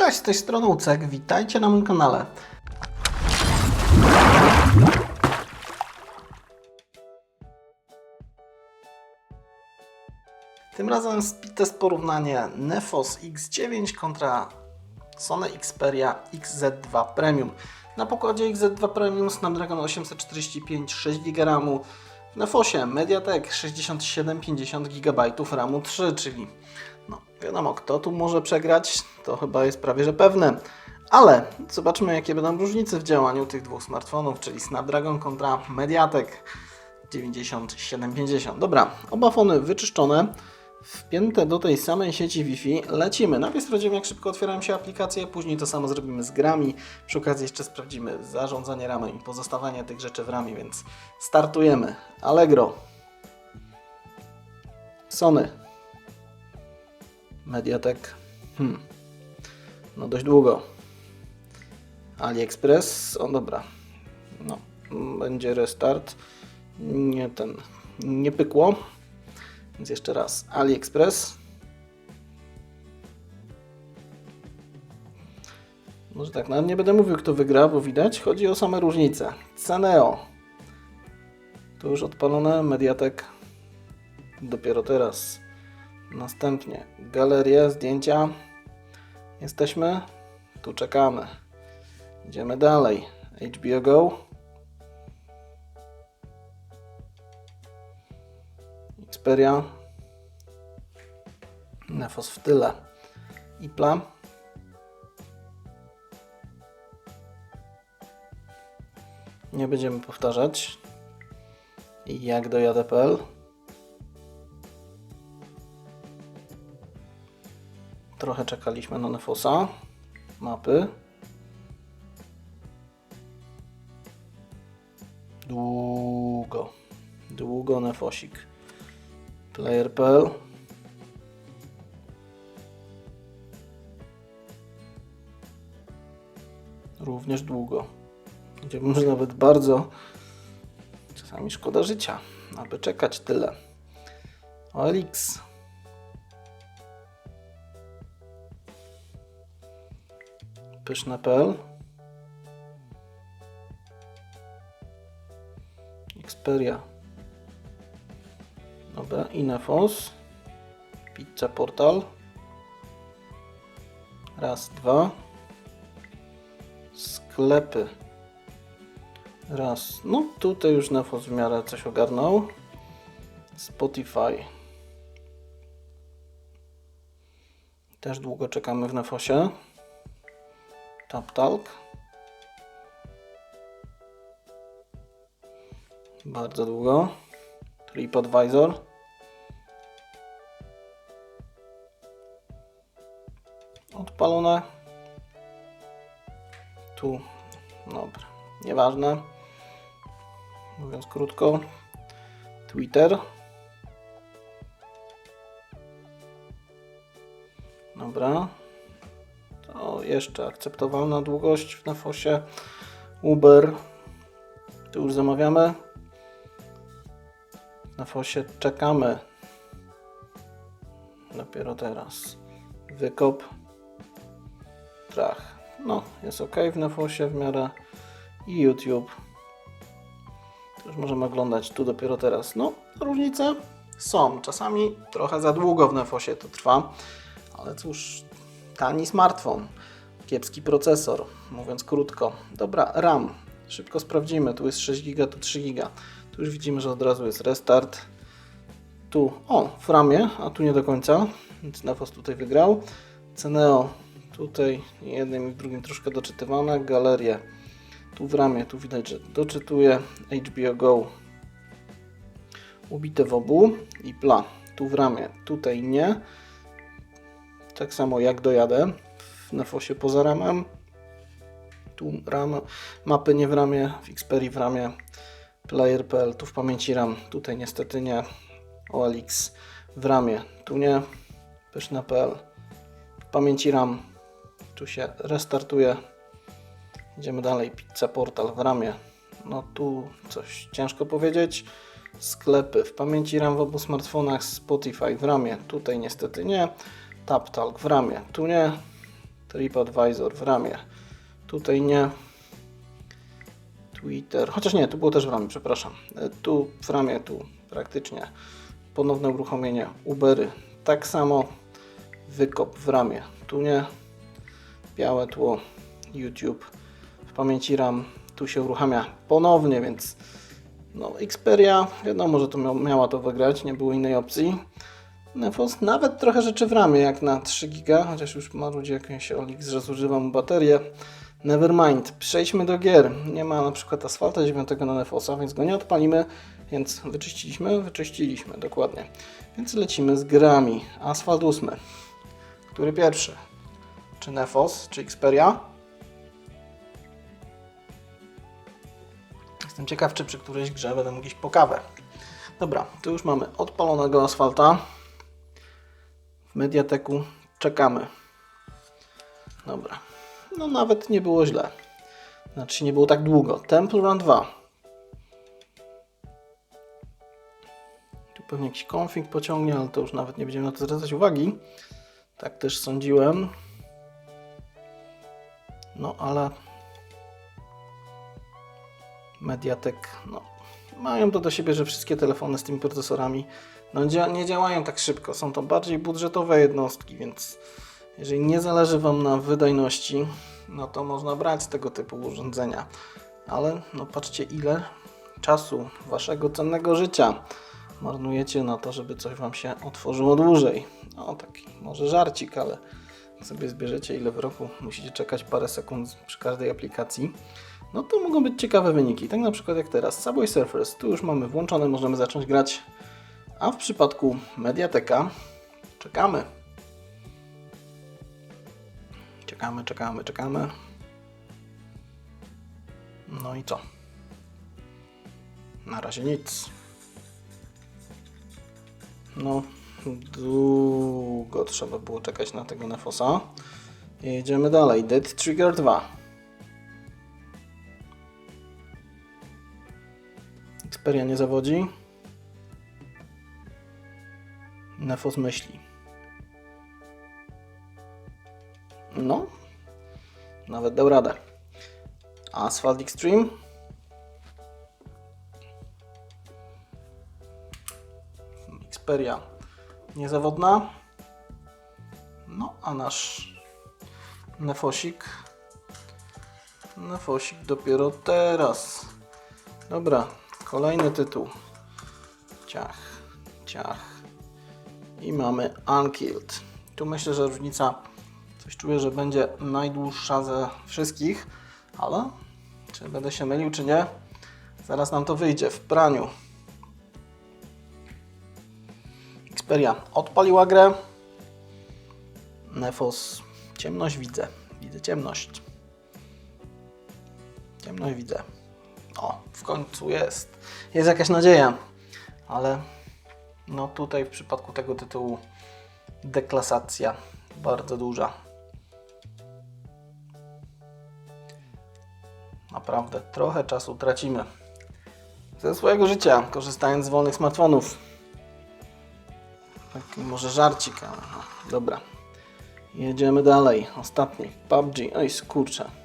Cześć, z tej strony Ucek, witajcie na moim kanale. Tym razem speedtest porównanie Nefos X9 kontra Sony Xperia XZ2 Premium. Na pokładzie XZ2 Premium Snapdragon 845 6 GB RAMu, w Nefosie Mediatek 6750 GB RAMu 3, czyli no wiadomo kto tu może przegrać, to chyba jest prawie że pewne. Ale zobaczmy jakie będą różnice w działaniu tych dwóch smartfonów, czyli Snapdragon kontra Mediatek 9750. Dobra, oba fony wyczyszczone, wpięte do tej samej sieci Wi-Fi. Lecimy. Najpierw sprawdzimy jak szybko otwierają się aplikacje, później to samo zrobimy z grami. Przy okazji jeszcze sprawdzimy zarządzanie ramem i pozostawanie tych rzeczy w ramie, więc startujemy. Allegro. Sony. Mediatek. Hmm. No dość długo. AliExpress. O dobra. No. Będzie restart. Nie ten. Nie pykło. Więc jeszcze raz. AliExpress. Może tak, nawet nie będę mówił kto wygra, bo widać. Chodzi o same różnice. Ceneo. To już odpalone. Mediatek. Dopiero teraz. Następnie galeria, zdjęcia. Jesteśmy. Tu czekamy. Idziemy dalej. HBO Go. Xperia. Nefos w tyle. Ipla. Nie będziemy powtarzać. Jak dojadę.pl. Trochę czekaliśmy na Nefosa. Mapy. Długo. Długo Nefosik. Player.pl Również długo. Gdzie może nawet bardzo czasami szkoda życia, aby czekać tyle. OLX. Pyszne.pl Xperia. Dobra, Inefos. Pizza Portal. Raz, dwa. Sklepy. Raz, no tutaj już Nefos w miarę coś ogarnął. Spotify. Też długo czekamy w Nefosie TapTalk. Bardzo długo. TripAdvisor. Odpalone. Tu, dobra, nieważne. Mówiąc krótko, Twitter. Dobra, jeszcze akceptowalna długość w Nefosie. Uber. Tu już zamawiamy. W Nefosie czekamy. Dopiero teraz. Wykop. Trach. No, jest ok w Nefosie w miarę. I YouTube. Już możemy oglądać tu dopiero teraz. No, różnice są. Czasami trochę za długo w Nefosie to trwa. Ale cóż, tani smartfon, kiepski procesor, mówiąc krótko. Dobra, RAM, szybko sprawdzimy, tu jest 6 GB, tu 3 GB. Tu już widzimy, że od razu jest restart. Tu, o, w ramie, a tu nie do końca, więc Nefos tutaj wygrał. Ceneo, tutaj jednym i drugim troszkę doczytywane. Galerie, tu w ramie, tu widać, że doczytuje. HBO Go, ubite w obu. I pla, tu w ramie, tutaj nie. Tak samo jak dojadę w Nefosie poza ramem. Tu ram, mapy nie w ramie, w Xperii w ramie, player.pl, tu w pamięci RAM, tutaj niestety nie, OLX w ramie, tu nie, pyszne.pl, w pamięci RAM, tu się restartuje, idziemy dalej, pizza portal w ramie, no tu coś ciężko powiedzieć, sklepy w pamięci RAM w obu smartfonach, Spotify w ramie, tutaj niestety nie, TapTalk w ramie, tu nie, TripAdvisor w ramie. Tutaj nie. Twitter, chociaż nie, tu było też w ramie, przepraszam. E, Tu w ramie, tu praktycznie ponowne uruchomienie Ubery. Tak samo wykop w ramie. Tu nie. Białe tło YouTube. W pamięci RAM tu się uruchamia ponownie, więc no Xperia wiadomo, że to miał, miała to wygrać, nie było innej opcji. Nefos nawet trochę rzeczy w ramie, jak na 3 giga, chociaż już marudzi jakieś Olix, że zużywam baterię. Nevermind, przejdźmy do gier. Nie ma na przykład Asfalta 9 na Nefosa, więc go nie odpalimy, więc wyczyściliśmy, wyczyściliśmy, dokładnie. Więc lecimy z grami. Asfalt 8. Który pierwszy? Czy Nefos, czy Xperia? Jestem ciekaw, czy przy którejś grze będę mógł iść po kawę. Dobra, tu już mamy odpalonego asfalta. W Mediateku czekamy. Dobra. No nawet nie było źle. Znaczy nie było tak długo. Temple Run 2. Tu pewnie jakiś config pociągnie, ale to już nawet nie będziemy na to zwracać uwagi. Tak też sądziłem. No ale Mediatek, no, mają to do siebie, że wszystkie telefony z tymi procesorami no, nie działają tak szybko. Są to bardziej budżetowe jednostki, więc jeżeli nie zależy Wam na wydajności, no to można brać tego typu urządzenia. Ale no patrzcie, ile czasu Waszego cennego życia marnujecie na to, żeby coś Wam się otworzyło dłużej. No taki może żarcik, ale sobie zbierzecie, ile w roku musicie czekać parę sekund przy każdej aplikacji, no to mogą być ciekawe wyniki. Tak na przykład jak teraz Subway Surfers, tu już mamy włączone, możemy zacząć grać, a w przypadku Mediateka czekamy. Czekamy, czekamy, czekamy. No i co? Na razie nic. No, długo trzeba było czekać na tego Nefosa. Jedziemy dalej. Dead Trigger 2. Xperia nie zawodzi. Nefos myśli. No, nawet dał radę. Asphalt Extreme. Xperia niezawodna. No, a nasz Nefosik. Nefosik dopiero teraz. Dobra, kolejny tytuł. Ciach, ciach. I mamy Unkilled. Tu myślę, że różnica, coś czuję, że będzie najdłuższa ze wszystkich, ale czy będę się mylił, czy nie? Zaraz nam to wyjdzie w praniu. Xperia odpaliła grę. Nefos, ciemność widzę. Widzę ciemność. Ciemność widzę. O, w końcu jest. Jest jakaś nadzieja. Ale no tutaj w przypadku tego tytułu deklasacja bardzo duża. Naprawdę trochę czasu tracimy ze swojego życia, korzystając z wolnych smartfonów. Taki może żarcik, ale no, dobra. Jedziemy dalej. Ostatni. PUBG. Oj, skurczę.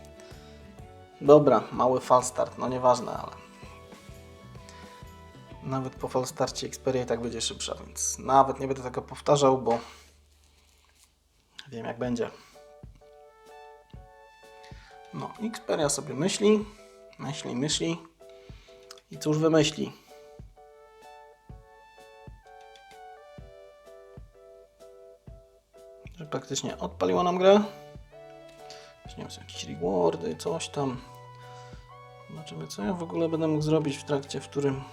Dobra, mały falstart. No nieważne, ale nawet po falstarcie Xperia i tak będzie szybsza, więc nawet nie będę tego powtarzał, bo wiem jak będzie. No, Xperia sobie myśli, myśli, myśli i cóż wymyśli? Że praktycznie odpaliła nam grę. Nie wiem, są jakieś rewardy, coś tam. Zobaczymy, co ja w ogóle będę mógł zrobić w trakcie, w którym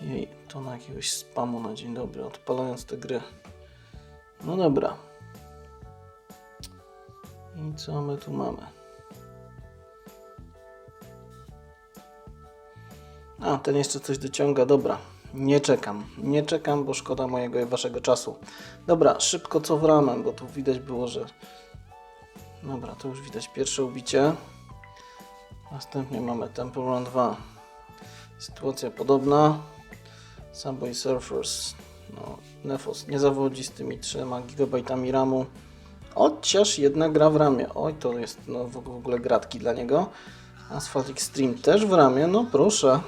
jej to na jakiegoś spamu na dzień dobry, odpalając tę grę. No dobra. I co my tu mamy? A, ten jeszcze coś dociąga, dobra. Nie czekam, nie czekam, bo szkoda mojego i waszego czasu. Dobra, szybko co w ramę, bo tu widać było, że... Dobra, to już widać pierwsze ubicie. Następnie mamy Temple Run 2. Sytuacja podobna. Subway Surfers. No, Nefos nie zawodzi z tymi 3 GB RAMu. Chociaż jedna gra w ramie. Oj, to jest no, w w ogóle gratki dla niego. Asphalt Extreme też w ramie, no proszę.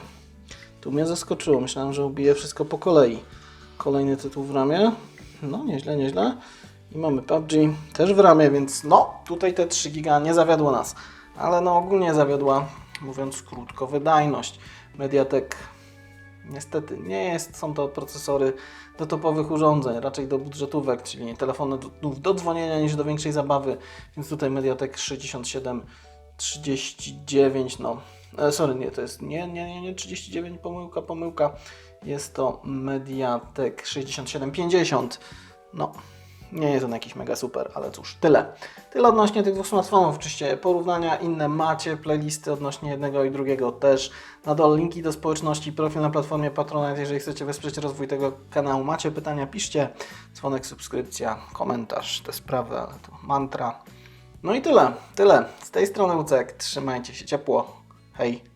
Tu mnie zaskoczyło, myślałem, że ubije wszystko po kolei. Kolejny tytuł w ramie. No, nieźle, nieźle. I mamy PUBG też w ramie, więc no, tutaj te 3 giga nie zawiodło nas. Ale no ogólnie zawiodła, mówiąc krótko, wydajność. Mediatek niestety nie jest, są to procesory do topowych urządzeń, raczej do budżetówek, czyli telefonów do dzwonienia niż do większej zabawy, więc tutaj Mediatek 67 39, no, e, sorry, nie, to jest nie, nie, nie, nie 39, pomyłka, pomyłka, jest to Mediatek 6750, no, nie jest on jakiś mega super, ale cóż, tyle. Tyle odnośnie tych dwóch smartfonów. Oczywiście porównania inne macie, playlisty odnośnie jednego i drugiego też. Na dole linki do społeczności, profil na platformie Patronite. Jeżeli chcecie wesprzeć rozwój tego kanału, macie pytania, piszcie. Dzwonek, subskrypcja, komentarz, te sprawy, ale to mantra. No i tyle, tyle. Z tej strony Ucek, trzymajcie się ciepło. Hej.